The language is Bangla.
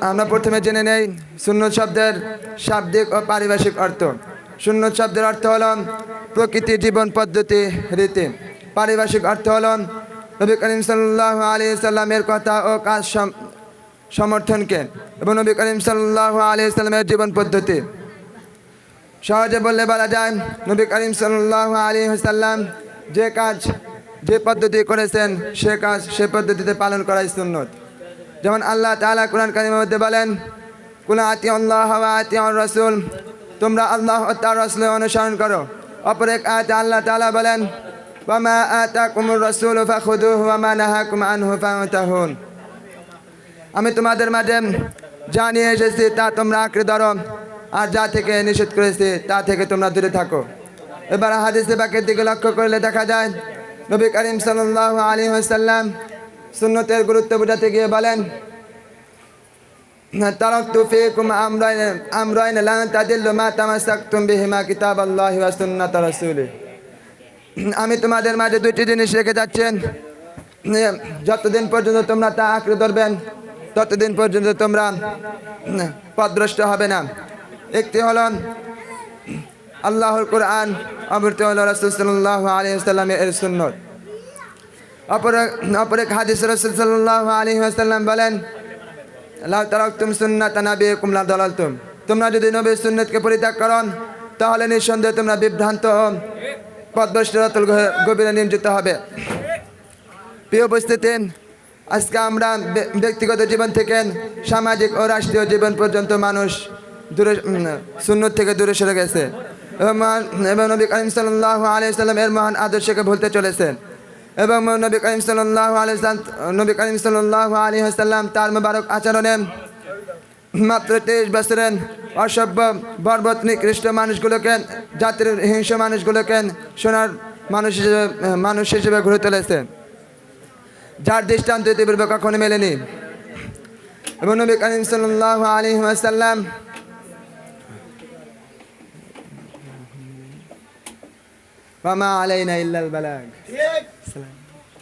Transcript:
আমরা প্রথমে জেনে নেই শূন্য শব্দের শাব্দিক ও পারিভাষিক অর্থ। শূন্য শব্দের অর্থ হল প্রকৃতি, জীবন, পদ্ধতি, রীতি। পারিভাষিক অর্থ হল নবী করিম সাল্লাহ আলী সাল্লামের কথা ও কাজ সম- সমর্থনকে এবং নবী করিম সাল্লাহ আলী সাল্লামের জীবন পদ্ধতি। সহজে বললে বলা যায়, নবী করিম সাল্লাহ আলী সাল্লাম যে কাজ, যে পদ্ধতি করেছেন, সে কাজ সে পদ্ধতিতে পালন করাই সুন্নত। যেমন আল্লাহ তাআলা কোরআন কারিমের মধ্যে বলেন, কুলা আতি আল্লাহ আতি রসুল তোমরা আল্লাহ তার রসুলের অনুসরণ করো। অপর এক আয়াতে আল্লাহ তালা বলেন, ওয়ামা আতাকুমুর রাসূল ফাখুদুহু ওয়ামা নাহাকুম আনহু ফান্তাহুন আমি তোমাদের মাঝে যা নিয়ে এসেছি তা তোমরা আঁকড়ে ধরো, আর যা থেকে নিষেধ করেছি তা থেকে তোমরা দূরে থাকো। এবার হাদিসে বাকের দিকে লক্ষ্য করলে দেখা যায়, নবী করিম সাল্লাহ আলী সাল্লাম সুন্নতের গুরুত্ব বোঝাতে গিয়ে বলেন, তারকতু ফিকুম আমরাইন আমরাইন লান তাদিল্লু মা তামাসাকতুম বিহিমা কিতাবাল্লাহি ওয়া সুন্নাত রাসূলি। আমি তোমাদের মাঝে দুইটি জিনিস রেখে যাচ্ছেন। যতদিন পর্যন্ত তোমরা তা আঁকড়ে ধরবেন, ততদিন পর্যন্ত তোমরা পদভ্রষ্ট হবে না। একটি হল, আল্লাহর কোরআন অবৃত হল রসুল সাল্লাহ আলী সাল্লামের সুন্নত। অপর অপর এক হাদিস রসুল সাল্লাহ আলী সাল্লাম বলেন আল্লাহ তারক তুম সুন্নাত নাবি কুমলা দলাল তুম তোমরা যদি নবীর সুন্নতকে পরিত্যাগ করো, তাহলে নিঃসন্দেহে তোমরা বিভ্রান্ত ও পদভ্রষ্ট রতল গভীরে নিয়োজিত হবে। প্রিয় উপস্থিতি, আজকে আমরা ব্যক্তিগত জীবন থেকে সামাজিক ও রাষ্ট্রীয় জীবন পর্যন্ত মানুষ দূরে সুন্নত থেকে দূরে সরে গেছে। এবং নবী করিম সাল্লাহ আলিয়া সাল্লাম এর মহান আদর্শকে ভুলতে চলেছেন। এবং নবী করিম সাল্লাহ আলিয়া নবী করিম সাল্লাহ আলী সাল্লাম তার মোবারক আচরণে মাত্র তেইশ বছরের অসভ্য বর্বত নিকৃষ্ট মানুষগুলোকে জাতির হিংস্র মানুষগুলোকে সোনার মানুষ হিসেবে মানুষ হিসেবে ঘুরে তুলেছে যার দৃষ্টান্ত ইতিপূর্বে কখনো মেলেনি এবং নবী করিম সাল্লাহ আলী সাল্লাম وما علينا إلا البلاغ excellent.